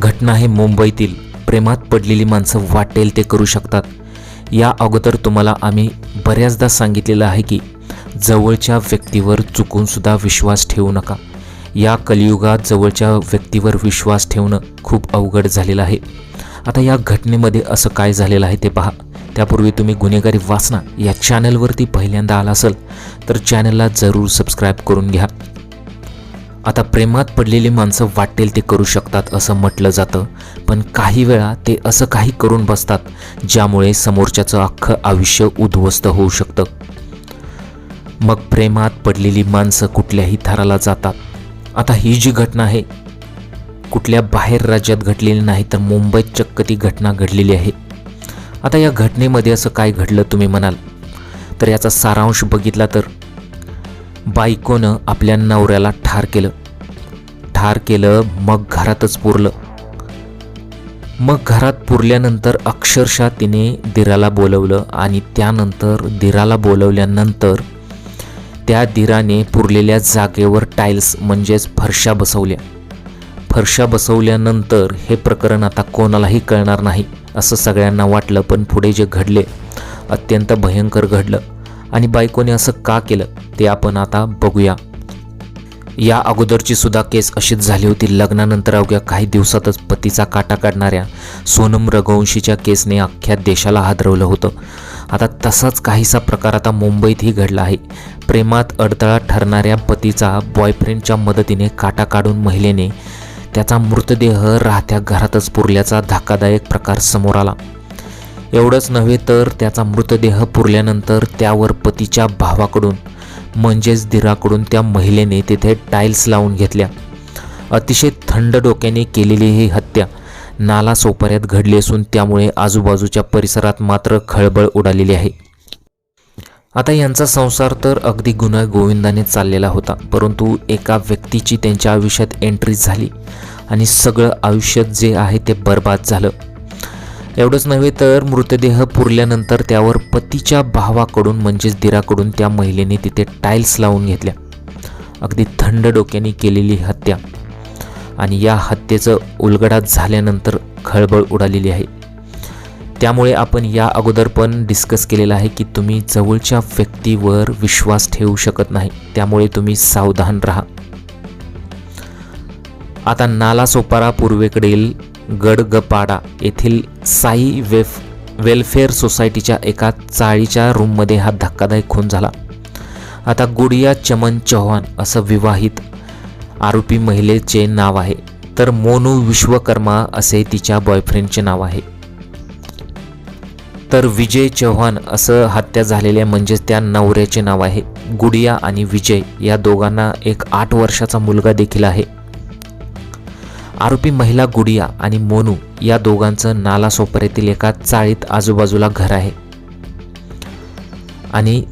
घटना हे मुंबईतील प्रेमात पडलेली माणसं वाटेल ते करू शकतात. या अगोदर तुम्हाला आम्ही बऱ्याचदा सांगितलेलं आहे की जवळच्या व्यक्तीवर चुकूनसुद्धा विश्वास ठेवू नका. या कलियुगात जवळच्या व्यक्तीवर विश्वास ठेवणं खूप अवघड झालेलं आहे. आता या घटनेमध्ये असं काय झालेलं आहे ते पहा. त्यापूर्वी तुम्ही गुन्हेगारी वाचना या चॅनलवरती पहिल्यांदा आला असेल तर चॅनलला जरूर सबस्क्राईब करून घ्या. आता प्रेमात पडलेली माणसं वाटेल ते करू शकतात असं म्हटलं जातं पण काही वेळा ते असं काही करून बसतात ज्यामुळे समोरच्याचं अख्खं आयुष्य उद्ध्वस्त होऊ शकतं. मग प्रेमात पडलेली माणसं कुठल्याही थराला जातात. आता ही जी घटना आहे कुठल्या बाहेर राज्यात घडलेली नाही तर मुंबईत चक्क ती घटना घडलेली आहे. आता या घटनेमध्ये असं काय घडलं तुम्ही म्हणाल? तर याचा सारांश बघितला तर बायकोनं आपल्या नवऱ्याला ठार केलं. ठार केलं मग घरातच पुरलं. मग घरात पुरल्यानंतर अक्षरशः तिने दिराला बोलवलं आणि त्यानंतर दिराला बोलवल्यानंतर त्या दिराने पुरलेल्या जागेवर टाईल्स म्हणजेच फरशा बसवल्या. फरशा बसवल्यानंतर हे प्रकरण आता कोणालाही कळणार नाही असं सगळ्यांना वाटलं पण पुढे जे घडले अत्यंत भयंकर घडलं. आणि बायकोने असं का केलं ते आपण आता बघूया. या अगोदरची सुद्धा केस अशीच झाली होती. लग्नानंतर अवघ्या काही दिवसातच पतीचा काटा काढणाऱ्या सोनम रघुवंशीच्या केसने अख्ख्या देशाला हादरवलं होतं. आता तसाच काहीसा प्रकार आता मुंबईतही घडला आहे. प्रेमात अडथळा ठरणाऱ्या पतीचा बॉयफ्रेंडच्या मदतीने काटा काढून महिलेने त्याचा मृतदेह राहत्या घरातच पुरल्याचा धक्कादायक प्रकार समोर आला. एवढंच नव्हे तर त्याचा मृतदेह पुरल्यानंतर त्यावर पतीच्या भावाकडून म्हणजेच दिराकडून त्या महिलेने तिथे टाईल्स लावून घेतल्या. अतिशय थंड डोक्याने केलेली ही हत्या नाला सोपाऱ्यात घडली असून त्यामुळे आजूबाजूच्या परिसरात मात्र खळबळ उडालेली आहे. आता यांचा संसार तर अगदी गुन्हा गोविंदाने चाललेला होता परंतु एका व्यक्तीची त्यांच्या आयुष्यात एंट्री झाली आणि सगळं आयुष्यात जे आहे ते बर्बाद झालं. एवढंच नव्हे तर मृतदेह पुरल्यानंतर त्यावर पतीच्या भावाकडून म्हणजेच दिराकडून त्या महिलेने तिथे टाईल्स लावून घेतल्या. अगदी थंड डोक्याने केलेली हत्या. आणि या हत्येचं उलगडात झाल्यानंतर खळबळ उडालेली आहे. त्यामुळे आपण या अगोदर पण डिस्कस केलेलं आहे की तुम्ही जवळच्या व्यक्तीवर विश्वास ठेवू शकत नाही. त्यामुळे तुम्ही सावधान राहा. आता नालासोपारा पूर्वेकडील गडगपाडा येथील साई वेफ वेलफेअर सोसायटीच्या एका चाळीच्या रूममध्ये हा धक्कादायक खून झाला. आता गुडिया चमन चौहान असं विवाहित आरोपी महिलेचे नाव आहे तर मोनू विश्वकर्मा असे तिच्या बॉयफ्रेंडचे नाव आहे. तर विजय चव्हाण असं हत्या झालेल्या म्हणजेच त्या नवऱ्याचे नाव आहे. गुडिया आणि विजय या दोघांना एक आठ वर्षाचा मुलगा देखील आहे. आरोपी महिला गुडिया आणि मोनू या दोघांचं नाला सोपऱ्यातील एका चाळीत आजूबाजूला घर आहे. आणि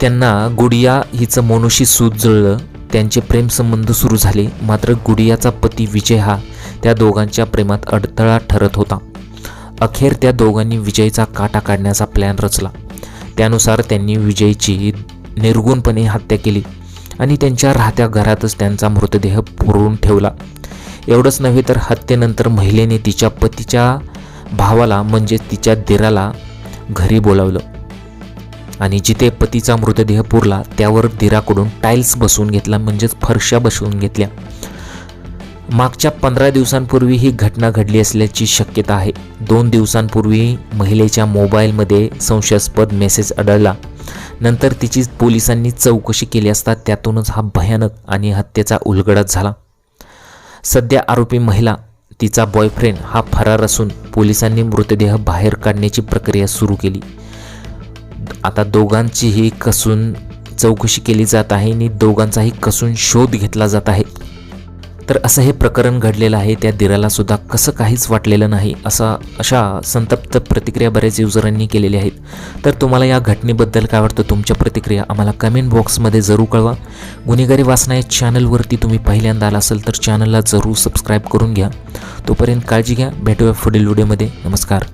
त्यांना गुडिया हिचं मोनूशी सूत जुळलं त्यांचे प्रेमसंबंध सुरू झाले मात्र गुडियाचा पती विजय हा त्या दोघांच्या प्रेमात अडथळा ठरत होता. अखेर त्या दोघांनी विजयचा काटा काढण्याचा प्लॅन रचला. त्यानुसार त्यांनी विजयची निर्गुणपणे हत्या केली आणि त्यांच्या राहत्या घरातच त्यांचा मृतदेह पुरवून ठेवला. एवढंच नव्हे तर हत्येनंतर महिलेने तिच्या पतीच्या भावाला म्हणजे तिच्या दिराला घरी बोलावलं. आणि जिथे पतीचा मृतदेह पुरला त्यावर दिराकडून टाईल्स बसवून घेतला म्हणजेच फरशा बसवून घेतल्या. मागच्या पंधरा दिवसांपूर्वी ही घटना घडली असल्याची शक्यता आहे. दोन दिवसांपूर्वी महिलेच्या मोबाईलमध्ये संशयास्पद मेसेज आढळला. नंतर तिची पोलिसांनी चौकशी केली असता त्यातूनच हा भयानक आणि हत्येचा उलगडत झाला. सध्या आरोपी महिला तिचा बॉयफ्रेंड हा फरार असून पोलिसांनी मृतदेह बाहेर काढण्याची प्रक्रिया सुरू केली. आता दोघांचीही कसून चौकशी केली जात आहे आणि दोघांचाही कसून शोध घेतला जात आहे. तर असं हे प्रकरण घडलेलं आहे. त्या दिराला सुद्धा कसं काहीच वाटलेलं नाही असा अशा संतप्त प्रतिक्रिया बऱ्याच युजरांनी केलेल्या आहेत. तर तुम्हाला या घटनेबद्दल काय वाटतं? तुमच्या प्रतिक्रिया आम्हाला कमेंट बॉक्समध्ये जरूर कळवा. गुन्हेगारी वाचना या चॅनलवरती तुम्ही पहिल्यांदा आला असेल तर चॅनलला जरूर सबस्क्राईब करून घ्या. तोपर्यंत काळजी घ्या. भेटूया पुढील व्हिडिओमध्ये. नमस्कार.